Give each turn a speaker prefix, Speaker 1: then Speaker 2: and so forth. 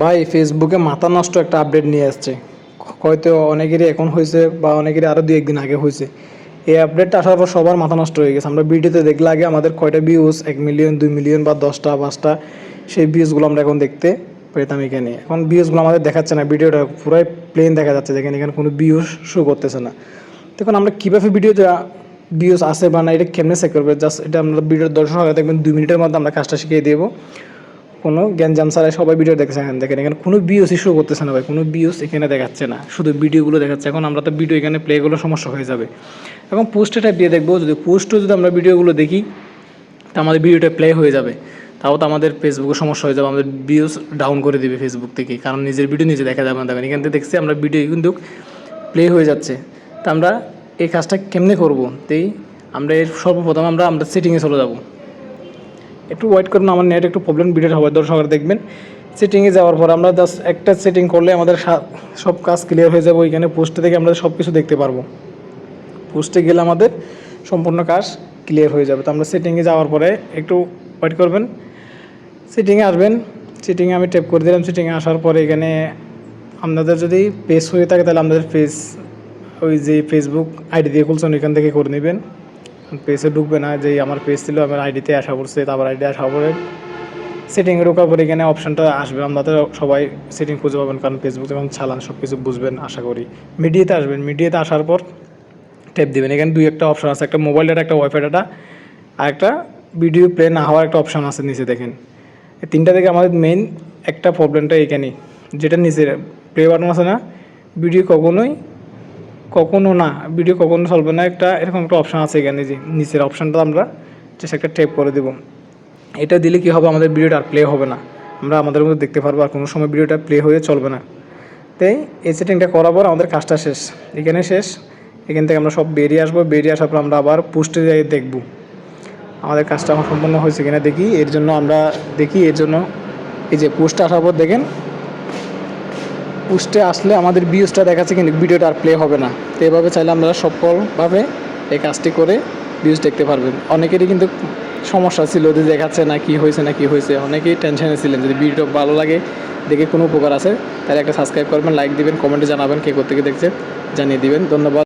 Speaker 1: ভাই ফেসবুকে মাথা নষ্ট একটা আপডেট নিয়ে আসছে। হয়তো অনেকেরই এখন হয়েছে বা অনেকেরই আরও দু একদিন আগে হয়েছে। এই আপডেটটা আসার পর সবার মাথা নষ্ট হয়ে গেছে। আমরা ভিডিওতে দেখলে আগে আমাদের কয়টা ভিউজ এক মিলিয়ন দুই মিলিয়ন বা দশটা, পাঁচটা। সেই ভিউজগুলো আমরা এখন দেখতে পেতাম এখানে। এখন ভিউজগুলো আমাদের দেখাচ্ছে না। ভিডিওটা পুরাই প্লেন দেখা যাচ্ছে। যেখানে এখানে কোনো ভিউজ শো করতেছে না। দেখুন, আমরা কীভাবে ভিডিওতে ভিউজ আসে বা না, এটা কেমনে চেক করবে? জাস্ট এটা আমরা ভিডিওর দর্শক দেখবেন দুই মিনিটের মধ্যে আমরা কাজটা শিখিয়ে দেবো। কোনো গ্যাঞ্জাম ছাড়াই সবাই ভিডিও দেখছে। এখানে দেখেন, এখানে কোনো বিওস ইস্যু করতেছে না ভাই, কোনো বিওস এখানে দেখাচ্ছে না। শুধু ভিডিওগুলো দেখাচ্ছে। এখন আমরা তো ভিডিও এখানে প্লেগুলো সমস্যা হয়ে যাবে। এখন পোস্টে টাইপ দিয়ে দেখব, যদি পোস্টও যদি আমরা ভিডিওগুলো দেখি, তা আমাদের ভিডিওটা প্লে হয়ে যাবে। তাও তো আমাদের ফেসবুকে সমস্যা হয়ে যাবে, আমাদের ভিউস ডাউন করে দিবে ফেসবুক থেকে। কারণ নিজের ভিডিও নিজে দেখা যাবে না। দেখেন, এখান থেকে দেখছি আমরা ভিডিও কিন্তু প্লে হয়ে যাচ্ছে। তা আমরা এই কাজটা কেমনে করব? তাই আমরা এর সর্বপ্রথম আমরা আমরা সেটিংয়ে চলে যাব। একটু ওয়েট করুন, আমার নেট একটু প্রবলেম ভিডিওটা হবে দর্শকরা দেখবেন। সেটিংয়ে যাওয়ার পর আমরা জাস্ট একটা সেটিং করলে আমাদের সব কাজ ক্লিয়ার হয়ে যাবে, ওইখানে পোস্টে থেকে আমরা সব কিছু দেখতে পারব। পোস্টে গেলে আমাদের সম্পূর্ণ কাজ ক্লিয়ার হয়ে যাবে। তো আমরা সেটিংয়ে যাওয়ার পরে একটু ওয়েট করবেন। সেটিংয়ে আসবেন সেটিংয়ে আমি ট্যাপ করে দিলাম সেটিংয়ে আসার পরে এখানে আপনাদের যদি পেজ হয়ে থাকে, তাহলে আপনাদের পেজ ওই যে ফেসবুক আইডি দিয়ে খুলছেন, ওইখান থেকে করে নেবেন। পেজে ঢুকবে না যে আমার পেজ ছিল, আমার আইডিতে আসা পড়ছে, তারপর আইডি আসা পরে সেটিংয়ে ঢোকার পরে এখানে অপশানটা আসবে। আপনাদের সবাই সেটিং খুঁজে পাবেন, কারণ ফেসবুক যখন চালান সব কিছু বুঝবেন, আশা করি। মিডিয়াতে আসবেন মিডিয়াতে আসার পর ট্যাপ দেবেন। এখানে দুই একটা অপশন আছে, একটা মোবাইল ডাটা একটা ওয়াইফাই ডাটা আর একটা ভিডিও প্লে না হওয়ার একটা অপশান আছে নিচে দেখেন। এই তিনটা থেকে আমাদের মেইন একটা প্রবলেমটা এখানেই। যেটা নিচে প্লে বাটন আছে না ভিডিও কখনোই কখনো না ভিডিও কখনো চলবে না। একটা এরকম একটা অপশন আছে এখানে যে নিচের অপশানটা আমরা জাস্ট একটা ট্যাপ করে দেবো। এটা দিলে কি হবে? আমাদের ভিডিওটা আর প্লে হবে না। আমরা আমাদের মধ্যে দেখতে পারব আর কোনো সময় ভিডিওটা প্লে হয়ে চলবে না। তাই এই সেটিংটা করার পর আমাদের কাজটা শেষ। এখানে শেষ। এখান থেকে আমরা সব বেরিয়ে আসব। বেরিয়ে আসার পর আমরা আবার পোস্টে যাই দেখব। আমাদের কাজটা আমার সম্পূর্ণ হয়েছে কিনা দেখি। এর জন্য আমরা দেখি। এর জন্য এই যে পোস্টে আসার পর দেখেন পোস্টে আসলে আমাদের ভিউজটা দেখাচ্ছে কিন্তু ভিডিওটা আর প্লে হবে না। তো এভাবে চাইলে আপনারা সফলভাবে এই কাজটি করে ভিউজ দেখতে পারবেন। অনেকেরই কিন্তু সমস্যা ছিল যে দেখাচ্ছে না, কি হয়েছে না কি হয়েছে। অনেকেই টেনশনে ছিলেন, যদি ভিডিওটা ভালো লাগে, দেখে কোনো উপকার আছে, তাহলে একটা সাবস্ক্রাইব করবেন লাইক দিবেন কমেন্টে জানাবেন কে কোথেকে দেখছে, জানিয়ে দিবেন। ধন্যবাদ।